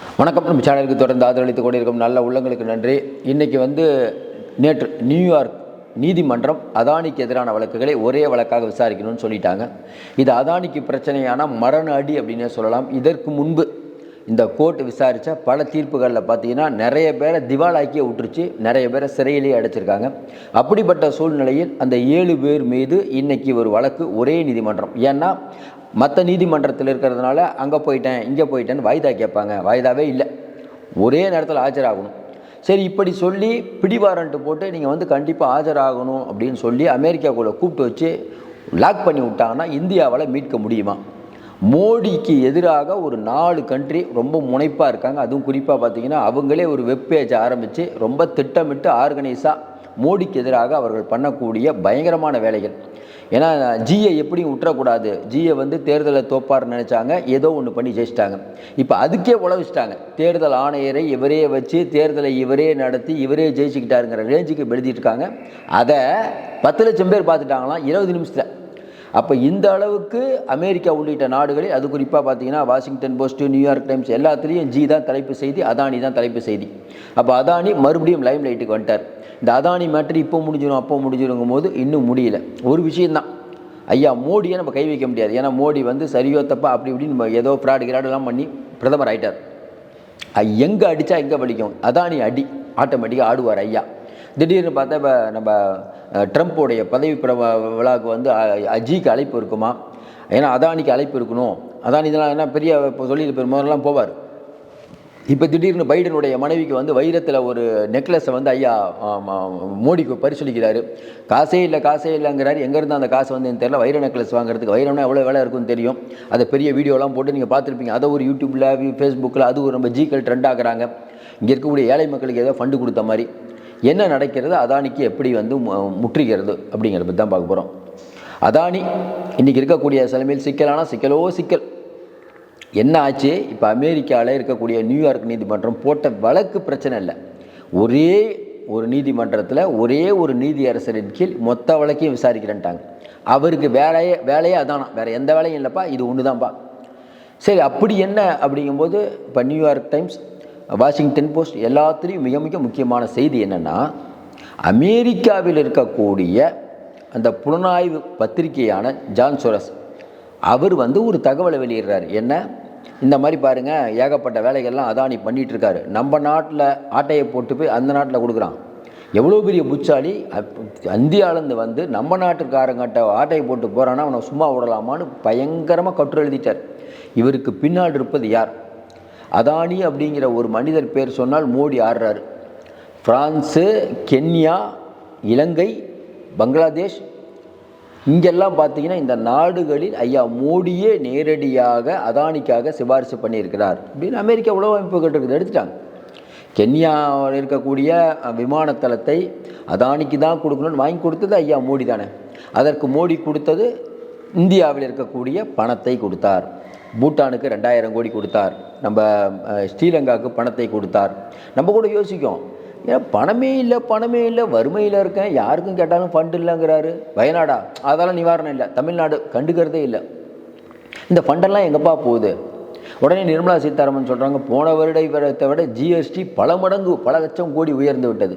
வணக்கம் நம்ம சேனலுக்கு தொடர்ந்து ஆதரவளித்துக் கொண்டிருக்கும் நல்ல உள்ளங்களுக்கு நன்றி. இன்றைக்கி வந்து நேற்று நியூயார்க் நீதிமன்றம் அதானிக்கு எதிரான வழக்குகளை ஒரே வழக்காக விசாரிக்கணும்னு சொல்லிட்டாங்க. இது அதானிக்கு பிரச்சனையான மரண அடி அப்படின்னே சொல்லலாம். இதற்கு முன்பு இந்த கோர்ட்டு விசாரித்த பல தீர்ப்புகளில் பார்த்தீங்கன்னா நிறைய பேரை திவாலாக்கியே விட்டுருச்சு. நிறைய பேரை சிறையிலேயே அடைச்சிருக்காங்க. அப்படிப்பட்ட சூழ்நிலையில் அந்த ஏழு பேர் மீது இன்னைக்கு ஒரு வழக்கு ஒரே நீதிமன்றம். ஏன்னா மற்ற நீதிமன்றத்தில் இருக்கிறதுனால அங்கே போயிட்டேன் இங்கே போயிட்டேன்னு வாய்தா கேட்பாங்க. வாய்தாவே இல்லை. ஒரே நேரத்தில் ஆஜராகணும். சரி இப்படி சொல்லி பிடிவாரண்ட்டு போட்டு நீங்கள் வந்து கண்டிப்பாக ஆஜராகணும் அப்படின்னு சொல்லி அமெரிக்காக்குள்ளே கூப்பிட்டு வச்சு லாக் பண்ணி விட்டாங்கன்னா இந்தியாவால் மீட்க முடியுமா? மோடிக்கு எதிராக ஒரு நாலு கண்ட்ரி ரொம்ப முனைப்பாக இருக்காங்க. அதுவும் குறிப்பாக பார்த்தீங்கன்னா அவங்களே ஒரு வெப் பேஜ் ஆரம்பித்து ரொம்ப திட்டமிட்டு ஆர்கனைஸாக மோடிக்கு எதிராக அவர்கள் பண்ணக்கூடிய பயங்கரமான வேலைகள். ஏன்னா ஜியை எப்படியும் விட்டுறக்கூடாது ஜியை வந்து தேர்தலை தோப்பார்னு நினச்சாங்க. ஏதோ ஒன்று பண்ணி ஜெயிச்சிட்டாங்க. இப்போ அதுக்கே உழவிச்சிட்டாங்க. தேர்தல் ஆணையரை இவரே வச்சு தேர்தலை இவரே நடத்தி இவரே ஜெயிச்சுக்கிட்டாருங்கிற ரேஞ்சுக்கு எழுதிட்டு இருக்காங்க. அதை பத்து லட்சம் பேர் பார்த்துட்டாங்களாம் இருபது நிமிஷத்தில். அப்போ இந்த அளவுக்கு அமெரிக்கா உள்ளிட்ட நாடுகளில் அது குறிப்பாக பார்த்தீங்கன்னா Washington Post New York Times எல்லாத்துலேயும் ஜி தான் தலைப்பு செய்தி அதானி தான் தலைப்பு செய்தி. அப்போ அதானி மறுபடியும் லைம் லைட்டுக்கு வந்துட்டார். இந்த அதானி மேட்ரு இப்போ முடிஞ்சிடும் அப்போ முடிஞ்சிருங்கும் போது இன்னும் முடியல. ஒரு விஷயந்தான் ஐயா மோடியை நம்ம கை வைக்க முடியாது. ஏன்னா மோடி வந்து சரியோ தப்பா அப்படி இப்படின்னு நம்ம ஏதோ ஃப்ராடு கிராடெல்லாம் பண்ணி பிரதமர் ஆகிட்டார் எங்கே அடித்தா எங்கே வலிக்கும்? அதானி அடி. ஆட்டோமேட்டிக்காக ஆடுவார் ஐயா. திடீர்னு பார்த்தா இப்போ நம்ம ட்ரம்ப்போடைய பதவி பிர விழாவுக்கு வந்து அஜிக்கு அழைப்பு இருக்குமா? ஏன்னா அதானிக்கு அழைப்பு இருக்கணும். அதானி இதெல்லாம் என்ன பெரிய இப்போ தொழில் பெருமாரெல்லாம் போவார். இப்போ திடீர்னு பைடனுடைய மனைவிக்கு வந்து வைரத்தில் ஒரு நெக்லஸை வந்து ஐயா மோடிக்கு பரிசீலிக்கிறாரு காசே இல்லை காசே இல்லைங்கிறாரு. எங்கேருந்து அந்த காசு வந்து எனக்கு தெரியல. வைர நெக்லஸ் வாங்குறதுக்கு வைரம்னா எவ்வளோ வேலை இருக்குன்னு தெரியும். அதை பெரிய வீடியோலாம் போட்டு நீங்கள் பார்த்துருப்பீங்க. அதை ஒரு யூடியூப்பில் ஃபேஸ்புக்கில் அது ஒரு நம்ம ஜிக்கள் ட்ரெண்ட் ஆகிறாங்க இங்கே இருக்கக்கூடிய ஏழை மக்களுக்கு ஏதோ ஃபண்டு கொடுத்த மாதிரி. என்ன நடக்கிறது அதானிக்கு எப்படி வந்து மு- முற்றுகிறது அப்படிங்கிறத பற்றி தான் பார்க்க போகிறோம் அதானி இன்றைக்கி இருக்கக்கூடிய சிலமையில் சிக்கலான சிக்கலோ சிக்கல். என்ன ஆச்சு? இப்போ அமெரிக்காவில் இருக்கக்கூடிய நியூயார்க் நீதிமன்றம் போட்ட வழக்கு பிரச்சனை இல்லை. ஒரே ஒரு நீதிமன்றத்தில் ஒரே ஒரு நீதியரசரின் கீழ் மொத்த வழக்கையும் விசாரிக்கிறேன்ட்டாங்க. அவருக்கு வேலையே வேலையே அதானா? வேறு எந்த வேலையும் இல்லைப்பா இது ஒன்று தான்ப்பா சரி அப்படி என்ன அப்படிங்கும்போது இப்போ நியூயார்க் டைம்ஸ் வாஷிங்டன் போஸ்ட் எல்லாத்துலேயும் மிக மிக முக்கியமான செய்தி என்னென்னா அமெரிக்காவில் இருக்கக்கூடிய அந்த புலனாய்வு பத்திரிகையான ஜான் சோரஸ் அவர் வந்து ஒரு தகவலை வெளியிடுறார். என்ன? இந்த மாதிரி பாருங்கள் ஏகப்பட்ட வேலைகள்லாம் அதானி பண்ணிகிட்ருக்காரு நம்ம நாட்டில் ஆட்டையை போட்டு போய் அந்த நாட்டில் கொடுக்குறான். எவ்வளோ பெரிய புச்சாலி? இந்தியாவிலேருந்து வந்து நம்ம நாட்டுக்காரங்கிட்ட ஆட்டையை போட்டு போகிறான்னா அவனை சும்மா விடலாமான்னு பயங்கரமாக கற்று எழுதிட்டார். இவருக்கு பின்னால் இருப்பது யார்? அதானி அப்படிங்கிற ஒரு மனிதர் பேர் சொன்னால் மோடி ஆடுறாரு ஃப்ரான்ஸு கென்யா இலங்கை பங்களாதேஷ் இங்கெல்லாம் பார்த்தீங்கன்னா இந்த நாடுகளில் ஐயா மோடியே நேரடியாக அதானிக்காக சிபாரிசு பண்ணியிருக்கிறார். அப்படின்னு அமெரிக்கா உளவு அமைப்பு இருக்குது எடுத்துட்டாங்க. கென்யாவில் இருக்கக்கூடிய விமானத்தளத்தை அதானிக்கு தான் கொடுக்கணும்னு வாங்கி கொடுத்தது ஐயா மோடி தானே. அதற்கு மோடி கொடுத்தது இந்தியாவில் இருக்கக்கூடிய பணத்தை கொடுத்தார். பூட்டானுக்கு ரெண்டாயிரம் கோடி கொடுத்தார். நம்ம ஸ்ரீலங்காவுக்கு பணத்தை கொடுத்தார். நம்ம கூட யோசிக்கும் ஏன் பணமே இல்லை பணமே இல்லை வறுமையில் இருக்கேன். யாருக்கும் கேட்டாலும் ஃபண்ட் இல்லைங்கிறாரு. வயநாடா அதெல்லாம் நிவாரணம் இல்லை. தமிழ்நாடு கண்டுக்கிறதே இல்லை. இந்த ஃபண்டெல்லாம் எங்கப்பா போகுது? உடனே நிர்மலா சீதாராமன் சொல்கிறாங்க போன வருடத்தை விட ஜிஎஸ்டி பல மடங்கு பல லட்சம் கோடி உயர்ந்து விட்டது.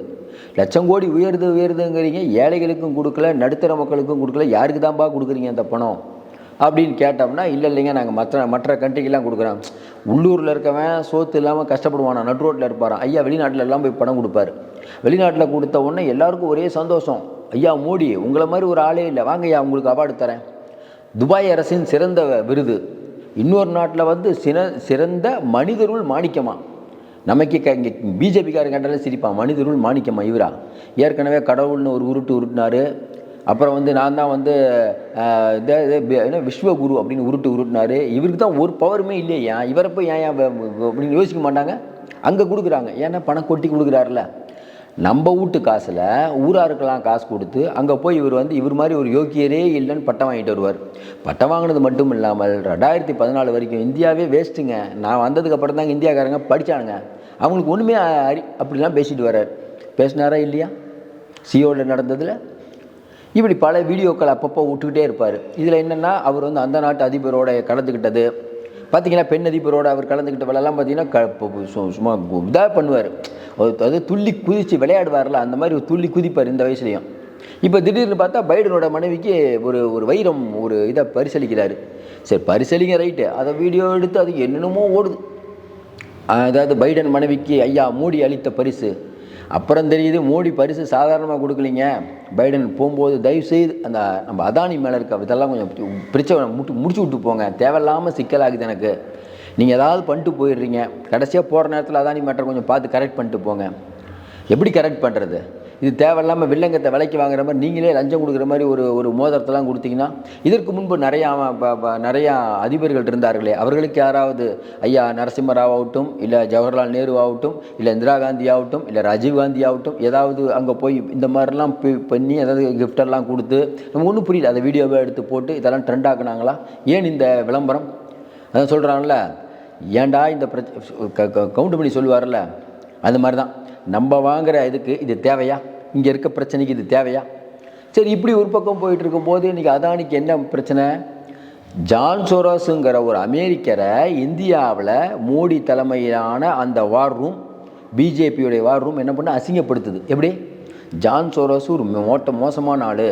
லட்சம் கோடி உயர்ந்து உயர்ந்துங்கிறீங்க. ஏழைகளுக்கும் கொடுக்கல நடுத்தர மக்களுக்கும் கொடுக்கல. யாருக்கு தான்ப்பா கொடுக்குறீங்க அந்த பணம்? அப்படின்னு கேட்டோம்னா இல்லை இல்லைங்க நாங்கள் மற்ற மற்ற கண்ட்ரிக்கெல்லாம் கொடுக்குறோம். உள்ளூரில் இருக்கவன் சோத்து இல்லாமல் கஷ்டப்படுவானா? நட் ரோட்டில் இருப்பாரான் ஐயா வெளிநாட்டில் எல்லாம் போய் பணம் கொடுப்பாரு. வெளிநாட்டில் கொடுத்த உடனே எல்லாருக்கும் ஒரே சந்தோஷம். ஐயா மோடி உங்களை மாதிரி ஒரு ஆளே இல்லை. வாங்க ஐயா உங்களுக்கு அவார்டு தரேன். துபாய் அரசின் சிறந்த விருது. இன்னொரு நாட்டில் வந்து சிற சிறந்த மனிதருள் மாணிக்கமா. நமக்கு க இங்கே பிஜேபிக்காரன் கண்டாலே சிரிப்பான். மனிதருள் மாணிக்கமா இவரா? ஏற்கனவே கடவுள்னு ஒரு உருட்டு உருட்டினார். அப்புறம் வந்து நான் தான் வந்து ஆஹ், என்ன விஸ்வகுரு அப்படின்னு உருட்டு உருட்டினாரு. இவருக்கு தான் ஒரு பவருமே இல்லையா? இவரை போய் ஏன் ஏன் அப்படின்னு யோசிக்க மாட்டாங்க? அங்கே கொடுக்குறாங்க. ஏன்னா பணம் கொட்டி கொடுக்குறாருல. நம்ம வீட்டு காசில் ஊராருக்கெல்லாம் காசு கொடுத்து அங்கே போய் இவர் வந்து இவர் மாதிரி ஒரு யோக்கியரே இல்லைன்னு பட்டம் வாங்கிட்டு வருவார். பட்டம் வாங்கினது மட்டும் இல்லாமல் ரெண்டாயிரத்தி பதினாலு வரைக்கும் இந்தியாவே வேஸ்ட்டுங்க. நான் வந்ததுக்கப்புறம் தாங்க இந்தியாக்காரங்க படித்தானுங்க அவங்களுக்கு ஒன்றுமே அறி அப்படிலாம் பேசிட்டு வர்றார். பேசினாரா இல்லையா? சியோவில் நடந்ததில்? இப்படி பல வீடியோக்கள் அப்பப்போ விட்டுக்கிட்டே இருப்பார். இதில் என்னென்னா அவர் வந்து அந்த நாட்டு அதிபரோட கலந்துக்கிட்டது. பார்த்தீங்கன்னா பெண் அதிபரோட அவர் கலந்துக்கிட்ட வேலைலாம் பார்த்தீங்கன்னா க சும்மா இதாக பண்ணுவார். அது துள்ளி குதித்து விளையாடுவார்ல அந்த மாதிரி ஒரு துள்ளி குதிப்பார் இந்த வயசுலையும். இப்போ திடீர்னு பார்த்தா பைடனோட மனைவிக்கு ஒரு ஒரு வைரம் ஒரு இதை பரிசளிக்கிறாரு. சரி பரிசளிங்க ரைட்டு அதை வீடியோ எடுத்து அது என்னென்னமோ ஓடுது. அதாவது பைடன் மனைவிக்கு ஐயா மோடி அளித்த பரிசு. அப்புறம் தெரியுது மோடி பரிசு சாதாரணமாக கொடுக்கலீங்க. பைடன் போகும்போது தயவுசெய்து அந்த நம்ம அதானி மேலே இருக்க இதெல்லாம் கொஞ்சம் பிரச்சனை முட்டு முடிச்சு விட்டு போங்க. தேவையில்லாமல் சிக்கலாகுது எனக்கு. நீங்கள் ஏதாவது பண்ணிட்டு போயிடுறீங்க. கடைசியாக போகிற நேரத்தில் அதானி மேட்டர் கொஞ்சம் பார்த்து கரெக்ட் பண்ணிட்டு போங்க. எப்படி கரெக்ட் பண்ணுறது இது தேவையில்லாமல் வில்லங்கத்தை விலைக்கு வாங்குற மாதிரி நீங்களே லஞ்சம் கொடுக்குற மாதிரி ஒரு ஒரு மோதிரத்தெல்லாம் கொடுத்தீங்கன்னா இதற்கு முன்பு நிறையா ப- நிறையா அதிபர்கள் இருந்தார்களே அவர்களுக்கு யாராவது ஐயா நரசிம்மராவ் ஆகட்டும் இல்லை ஜவஹர்லால் நேரு ஆகட்டும் இல்லை இந்திரா காந்தி ஆகட்டும் இல்லை ராஜீவ் காந்தி ஆகட்டும் ஏதாவது அங்கே போய் இந்த மாதிரிலாம் பி- பண்ணி ஏதாவது கிஃப்டெல்லாம் கொடுத்து நமக்கு ஒன்றும் புரியல அதை வீடியோவை எடுத்து போட்டு இதெல்லாம் ட்ரெண்ட் ஆக்குனாங்களா? ஏன் இந்த விளம்பரம்? அதான் சொல்கிறாங்கல்ல ஏன்டா இந்த பிரச்ச கவுண்ட் பண்ணி சொல்லுவார்ல அந்த மாதிரி தான் நம்ம வாங்குற இதுக்கு இது தேவையா? இங்கே இருக்க பிரச்சனைக்கு இது தேவையா? சரி இப்படி ஒரு பக்கம் போயிட்டு இருக்கும்போது இன்றைக்கி அதானிக்கு என்ன பிரச்சனை? ஜான் சோரோஸுங்கிற ஒரு அமெரிக்கரை இந்தியாவில் மோடி தலைமையிலான அந்த வார் ரூம் பிஜேபியுடைய வார் ரூம் என்ன பண்ண அசிங்கப்படுத்துது. எப்படி? ஜான் சோரோஸ் ஒரு மோட்ட மோசமான ஆள்.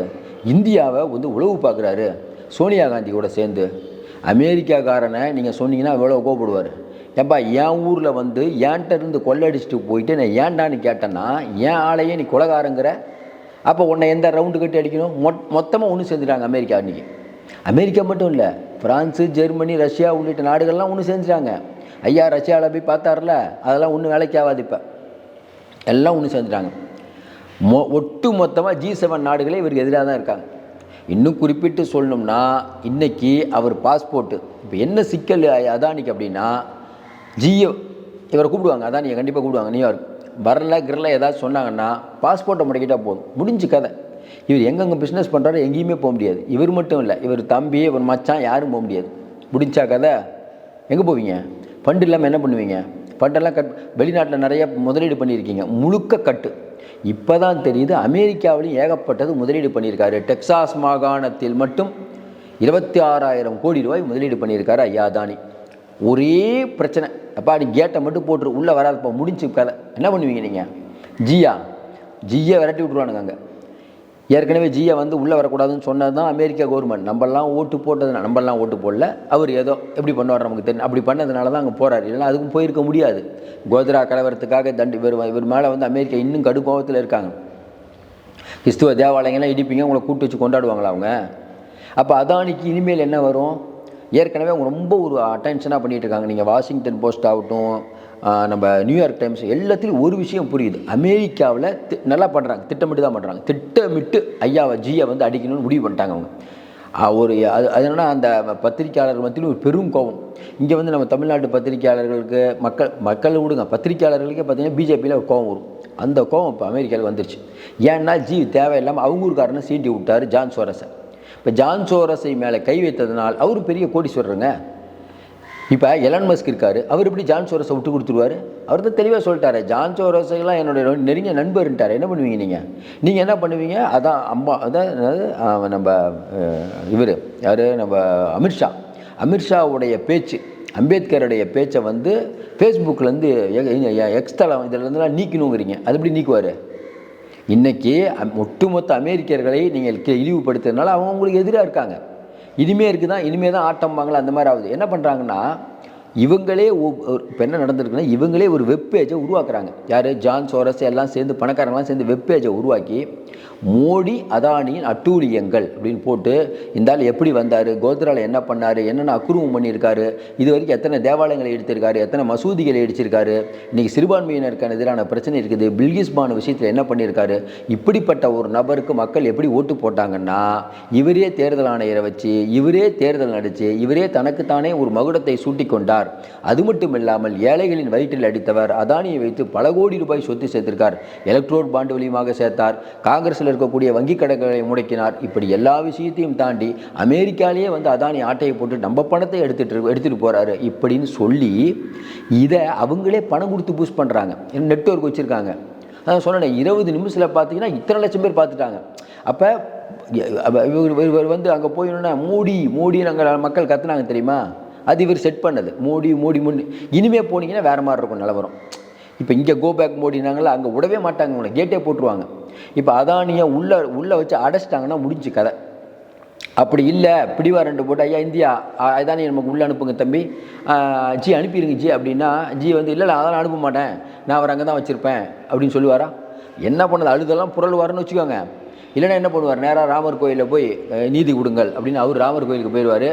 இந்தியாவை வந்து உழவு பார்க்குறாரு. சோனியா காந்தி கூட சேர்ந்து. அமெரிக்காக்காரனை நீங்கள் சொன்னீங்கன்னா எவ்வளோ கோபப்படுவார் ஏப்பா என் ஊரில் வந்து ஏன்ட்ட இருந்து கொள்ளடிச்சிட்டு போயிட்டு நான் ஏன்டான்னு கேட்டேன்னா என் ஆளையே நீ கொலகாரங்கிற. அப்போ உன்னை எந்த ரவுண்டு கட்டி அடிக்கணும்? மொத் மொத்தமாக ஒன்று சேர்ந்துட்டாங்க அமெரிக்கா அன்றைக்கி அமெரிக்கா மட்டும் இல்லை ஃப்ரான்ஸு ஜெர்மனி ரஷ்யா உள்ளிட்ட நாடுகள்லாம் ஒன்று சேர்ந்துட்டாங்க. ஐயா ரஷ்யாவில் போய் பார்த்தார்ல அதெல்லாம் ஒன்றும் வேலைக்கு ஆகாது இப்போ. எல்லாம் ஒன்று சேர்ந்துட்டாங்க. மொ ஒட்டு மொத்தமாக ஜி செவன் நாடுகளே இவருக்கு எதிராக தான் இருக்காங்க. இன்னும் குறிப்பிட்டு சொல்லணும்னா இன்றைக்கி அவர் பாஸ்போர்ட்டு இப்போ என்ன சிக்கல் அதானிக்கு அப்படின்னா ஜியோ. இவரை கூப்பிடுவாங்க. அதானியை கண்டிப்பாக கூப்பிடுவாங்க. நியூயார்க் வரல கிரல ஏதாவது சொன்னாங்கன்னா பாஸ்போர்ட்டை முடக்கிட்டா போதும். முடிஞ்சு கதை. இவர் எங்கெங்கே பிஸ்னஸ் பண்ணுறாரு எங்கேயுமே போக முடியாது. இவர் மட்டும் இல்லை இவர் தம்பி இவர் மச்சான் யாரும் போக முடியாது. முடிஞ்சா கதை? எங்கே போவீங்க? ஃபண்டு இல்லாமல் என்ன பண்ணுவீங்க? ஃபண்டெல்லாம் கட் வெளிநாட்டில் நிறைய முதலீடு பண்ணியிருக்கீங்க. முழுக்க கட்டு. இப்போ தான் தெரியுது அமெரிக்காவிலையும் ஏகப்பட்டது முதலீடு பண்ணியிருக்காரு. டெக்சாஸ் மாகாணத்தில் மட்டும் இருபத்தி ஆறாயிரம் கோடி ரூபாய் முதலீடு பண்ணியிருக்காரு ஐயா அதானி. ஒரே பிரச்சனை. அப்பா நீ கேட்டை மட்டும் போட்டுரு. உள்ளே வராதுப்பா முடிஞ்சு கதை. என்ன பண்ணுவீங்க நீங்கள் ஜியா. ஜியை விரட்டி விட்ருவானுங்க அங்கே. ஏற்கனவே ஜியை வந்து உள்ளே வரக்கூடாதுன்னு சொன்னது தான் அமெரிக்கா கவர்மெண்ட் நம்மளாம் ஓட்டு போட்டது நம்மளாம் ஓட்டு போடல. அவர் ஏதோ எப்படி பண்ணுவார் நமக்கு தெரியும் அப்படி பண்ணதுனால தான் அங்கே போகிறார் இல்லைன்னா அதுக்கும் போயிருக்க முடியாது. கோத்ரா கலவரத்துக்காக தண்டி இவர் இவர் மேலே வந்து அமெரிக்கா இன்னும் கடுப்பாவத்தில் இருக்காங்க. கிறிஸ்துவ தேவாலயங்கள்லாம் இடிப்பீங்க உங்களை கூப்பிட்டு வச்சு கொண்டாடுவாங்களா அவங்க? அப்போ அதானிக்கு இனிமேல் என்ன வரும்? ஏற்கனவே அவங்க ரொம்ப ஒரு அட்டென்ஷனாக பண்ணிகிட்டு இருக்காங்க நீங்கள் வாஷிங்டன் போஸ்ட் ஆகட்டும் நம்ம நியூயார்க் டைம்ஸ் எல்லாத்துலேயும் ஒரு விஷயம் புரியுது. அமெரிக்காவில் தி நல்லா பண்ணுறாங்க திட்டமிட்டு தான் பண்ணுறாங்க திட்டமிட்டு ஐயாவை ஜியை வந்து அடிக்கணும்னு முடிவு பண்ணிட்டாங்க அவங்க. ஒரு அது அது என்னென்னா அந்த பத்திரிக்கையாளர் மத்தியிலும் ஒரு பெரும் கோபம். இங்கே வந்து நம்ம தமிழ்நாட்டு பத்திரிக்கையாளர்களுக்கு மக்கள் மக்கள் விடுங்க. பத்திரிக்கையாளர்களுக்கே பார்த்தீங்கன்னா பிஜேபியில் ஒரு கோபம் வரும். அந்த கோபம் இப்போ அமெரிக்காவில் வந்துருச்சு. ஏன்னா ஜி தேவையில்லாமல் அவங்க ஊருக்காரனை சீண்டி விட்டார் ஜான் சோரஸை இப்போ ஜான் சோரஸை மேலே கை வைத்ததுனால் அவர் பெரிய கோடீஸ்வரருங்க. இப்போ எலன் மஸ்க் இருக்கார். அவர் எப்படி ஜான் சோரஸை விட்டு கொடுத்துருவார்? அவர் தான் தெளிவாக சொல்லிட்டாரு. ஜான் சோரஸைலாம் என்னுடைய நெருங்க நெருங்கிய நண்பர்ன்ட்டார். என்ன பண்ணுவீங்க நீங்கள் நீங்கள் என்ன பண்ணுவீங்க? அதான் அம்மா அதான் என்னது, நம்ம இவர். யார்? நம்ம அமித்ஷா அமித்ஷாவுடைய பேச்சு அம்பேத்கருடைய பேச்சை வந்து ஃபேஸ்புக்லேருந்து எக்ஸ்தலம் இதிலேருந்துலாம் நீக்கணுங்கிறீங்க. அது எப்படி நீக்குவார்? இன்றைக்கி ஒட்டுமொத்த அமெரிக்கர்களை நீங்கள் கி- இழிவுபடுத்துறதுனால அவங்க உங்களுக்கு எதிராக இருக்காங்க. இனிமே இருக்குதான் இனிமே தான் ஆட்டம் ஆட்டம்பாங்களா அந்த மாதிரி ஆகுது. என்ன பண்ணுறாங்கன்னா இவங்களே இப்போ என்ன நடந்திருக்குன்னா இவங்களே ஒரு வெப் பேஜை உருவாக்குறாங்க. யார்? ஜான் சோரஸ் எல்லாம் சேர்ந்து பணக்காரங்களாம் சேர்ந்து வெப் பேஜை உருவாக்கி மோடி அதானியின் அட்டூழியங்கள் அப்படின்னு போட்டு இந்த ஆள் எப்படி வந்தார் கோத்ரால என்ன பண்ணார் என்னென்ன அக்குருவம் பண்ணியிருக்காரு இது வரைக்கும் எத்தனை தேவாலயங்களை எடுத்திருக்காரு எத்தனை மசூதிகளை இடிச்சிருக்காரு இன்றைக்கி சிறுபான்மையினருக்கான எதிரான பிரச்சனை இருக்குது பில்கிஸ் பானு விஷயத்தில் என்ன பண்ணியிருக்காரு இப்படிப்பட்ட ஒரு நபருக்கு மக்கள் எப்படி ஓட்டு போட்டாங்கன்னா இவரே தேர்தல் ஆணையரை வச்சு இவரே தேர்தல் நடித்து இவரே தனக்குத்தானே ஒரு மகுடத்தை சூட்டி கொண்டார் அது மட்டும் இல்லாமல் ஏழைகளின் வயிற்றில் அடித்தவர் அதானியை வைத்து பல கோடி ரூபாய் சொத்து சேர்த்திருக்கார் எலக்ட்ரோட் பாண்டு வழியமாக சேர்த்தார் காங்கிரஸில் இருக்கக்கூடிய வங்கி கணக்குகளை முடக்கினார். இப்படி எல்லா விஷயத்தையும் தாண்டி அமெரிக்காலேயே வந்து அதானி ஆட்டையை போட்டு நம்ம பணத்தை எடுத்துட்டு எடுத்துகிட்டு போகிறாரு போறாரு. இப்படின்னு சொல்லி இதை அவங்களே பணம் கொடுத்து பூஸ்ட் பண்ணுறாங்க நெட்வொர்க் வச்சுருக்காங்க. அதான் சொன்னேன் இருபது நிமிஷத்தில் பார்த்தீங்கன்னா இத்தனை லட்சம் பேர் பார்த்துட்டாங்க அப்போ இவர் இவர் வந்து அங்கே போயிடணுன்னா மோடி மோடின்னு அங்கே மக்கள் கத்துனாங்க தெரியுமா? அது இவர் செட் பண்ணது. மோடி மோடி முன்னு இனிமேல் போனீங்கன்னா வேறு மாதிரி இருக்கும் நிலவரம். இப்போ இங்கே கோ பேக் மோடினாங்களா? அங்கே விடவே மாட்டாங்க உங்களை கேட்டே போட்டுருவாங்க. இப்போ அதானியை உள்ளே உள்ளே வச்சு அடைச்சிட்டாங்கன்னா முடிஞ்சு கதை. அப்படி இல்லை பிடிவாரண்டு போட்டு ஐயா இந்தியா அதானே நமக்கு உள்ளே அனுப்புங்க தம்பி. ஜி அனுப்பிடுங்க ஜி அப்படின்னா ஜி வந்து இல்லை அதெல்லாம் அனுப்ப மாட்டேன். நான் அவர் அங்கே தான் வச்சுருப்பேன் அப்படின்னு சொல்லுவாரா? என்ன பண்ணது? அழுதெல்லாம் புரளுவாருன்னு வச்சுக்கோங்க. இல்லைன்னா என்ன பண்ணுவார்? நேராக ராமர் கோயிலில் போய் நீதி கொடுங்கள் அப்படின்னு அவர் ராமர் கோயிலுக்கு போயிடுவார்.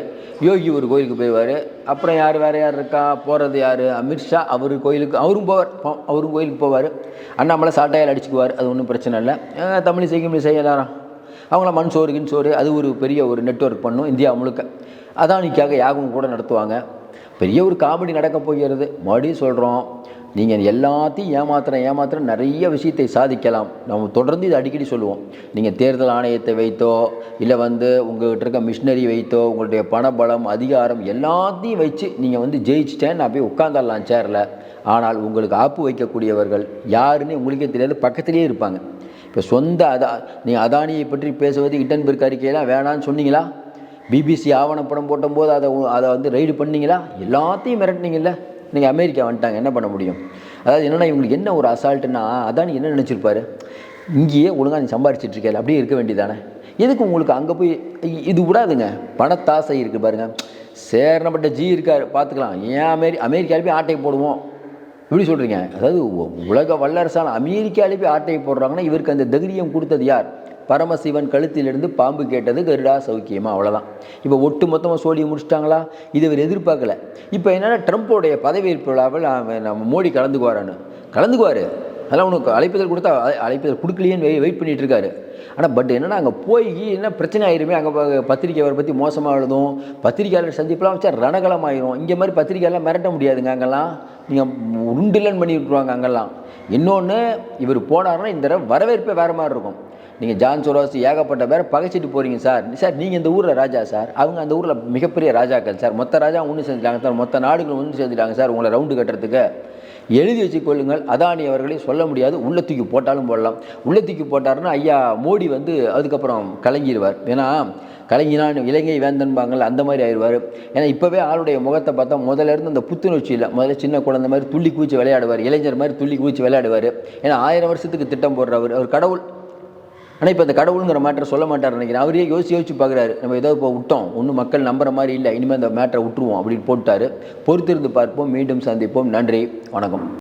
யோகி ஒரு கோயிலுக்கு போயிடுவார். அப்புறம் யார் வேறு யார் இருக்கா? போகிறது யார்? அமித்ஷா அவர் கோயிலுக்கு அவரும் போவார். அவரும் கோயிலுக்கு போவார். அண்ணாமலை சாட்டையால் அடிச்சுக்குவார். அது ஒன்றும் பிரச்சனை இல்லை. தமிழ் செய்ய செய்யலாம் அவங்கள மண் சோறு கின் சோறு. அது ஒரு பெரிய ஒரு நெட்வொர்க் பண்ணும் இந்தியா முழுக்க. அதானிக்காக யாகம் கூட நடத்துவாங்க. பெரிய ஒரு காமெடி நடக்க போகிறது. மறுபடியும் சொல்கிறோம் நீங்கள் எல்லாத்தையும் ஏமாத்துற ஏமாத்துற நிறைய விஷயத்தை சாதிக்கலாம். நம்ம தொடர்ந்து இதை அடிக்கடி சொல்லுவோம். நீங்கள் தேர்தல் ஆணையத்தை வைத்தோ இல்லை வந்து உங்கள்கிட்ட இருக்க மிஷினரி வைத்தோ உங்களுடைய பணபலம் அதிகாரம் எல்லாத்தையும் வச்சு நீங்கள் வந்து ஜெயிச்சிட்டேன் நான் போய் உட்காந்துடலாம் சேரில் ஆனால் உங்களுக்கு ஆப்பு வைக்கக்கூடியவர்கள் யாருன்னு உங்களுக்கே தெரியாது பக்கத்துலேயே இருப்பாங்க. இப்போ சொந்த அதா நீங்கள் அதானியை பற்றி பேசுவது இட்டன்பெர்க் அறிக்கையெல்லாம் வேணான்னு சொன்னீங்களா? பிபிசி ஆவணப்படம் போட்டபோது அதை உ- அதை வந்து ரைடு பண்ணீங்களா? எல்லாத்தையும் மிரட்டினீங்கல்ல. நீங்கள் அமெரிக்கா வந்துட்டாங்க என்ன பண்ண முடியும்? அதாவது என்னென்னா இவங்களுக்கு என்ன ஒரு அசால்ட்டுன்னா அதானி என்ன நினச்சிருப்பாரு? இங்கேயே ஒழுங்காக நீ சம்பாரிச்சிட்டு இருக்கல அப்படியே இருக்க வேண்டியதானே எதுக்கு உங்களுக்கு அங்கே போய் இது விடாதுங்க. பணத்தாசை இருக்குது பாருங்க. சேரணப்பட்ட ஜி இருக்கார் பார்த்துக்கலாம். ஏன் அமெரி அமெரிக்காவில் போய் ஆட்டை போடுவோம்? இப்படி சொல்கிறீங்க அதாவது உலக வல்லரசான அமெரிக்காலே போய் ஆட்டையை போடுறாங்கன்னா இவருக்கு அந்த தைரியம் கொடுத்தது யார்? பரமசிவன் கழுத்திலிருந்து பாம்பு கேட்டது கருடா சௌக்கியமா? அவ்வளோதான் இப்போ ஒட்டு மொத்தமாக சோழியை முடிச்சிட்டாங்களா? இது இவர் எதிர்பார்க்கல. இப்போ என்னென்னா ட்ரம்ப்போடைய பதவியேற்பு விழாவில் நம்ம மோடி கலந்துக்குவாரான்னு. கலந்துக்குவார். அதெல்லாம் உனக்கு அழைப்புதல் கொடுத்தா அழைப்புதல் கொடுக்கலையேன்னு வெயிட் வெயிட் இருக்காரு. ஆனால் பட் என்னென்னா அங்கே போய் என்ன பிரச்சனை ஆயிருமே அங்கே பத்திரிக்கை அவரை பற்றி மோசமாக எழுதும் பத்திரிக்கையாளர் சந்திப்பெல்லாம் வச்சா ரணகலம் ஆயிரும் இங்கே மாதிரி பத்திரிக்கையெல்லாம் மிரட்ட முடியாதுங்க அங்கெல்லாம். நீங்கள் உருண்டிலன் பண்ணி விட்ருவாங்க அங்கெல்லாம். இன்னொன்று இவர் போனாருன்னா இந்த வரவேற்பே வேறு மாதிரி இருக்கும். நீங்கள் ஜான் சுரோஸ் ஏகப்பட்ட பேர் பகைச்சிட்டு போகிறீங்க சார். சார் நீங்கள் இந்த ஊரில் ராஜா சார். அவங்க அந்த ஊரில் மிகப்பெரிய ராஜாக்கள் சார். மொத்த ராஜா ஒன்று செஞ்சுட்டாங்க சார். மொத்த நாடுகள் ஒன்று செஞ்சுட்டாங்க சார் உங்களை ரவுண்டு கட்டுறதுக்கு. எழுதி வச்சுக்கொள்ளுங்கள். அதானி அவர்களை சொல்ல முடியாது. உள்ள தூக்கி போட்டாலும் போடலாம். உள்ள தூக்கி போட்டாருன்னா ஐயா மோடி வந்து அதுக்கப்புறம் கலங்கிடுவார் ஏன்னா கலங்கினான் இலங்கை வேந்தன்பாங்கள் அந்த மாதிரி ஆயிடுவார் ஏன்னா இப்போவே ஆளுடைய முகத்தை பார்த்தா முதல்ல இருந்து அந்த புத்துணர்ச்சி இல்லை. முதல்ல சின்ன குழந்தை மாதிரி துள்ளி குதிச்சு விளையாடுவார். இளைஞர் மாதிரி துள்ளி குதிச்சு விளையாடுவார். ஏன்னா ஆயிரம் வருஷத்துக்கு திட்டம் போடுறவர். அவர் கடவுள். ஆனால் இப்போ இந்த கடவுளுங்கிற மேட்டரை சொல்ல மாட்டார் நினைக்கிறேன். அவரே யோசிச்சு யோசிச்சு பார்க்குறாரு நம்ம ஏதோ இப்போ விட்டோம். ஒன்றும் மக்கள் நம்புற மாதிரி இல்லை. இனிமேல் அந்த மேட்டரை விட்டுருவோம் அப்படின்னு போட்டார். பொறுத்திருந்து பார்ப்போம். மீண்டும் சந்திப்போம். நன்றி. வணக்கம்.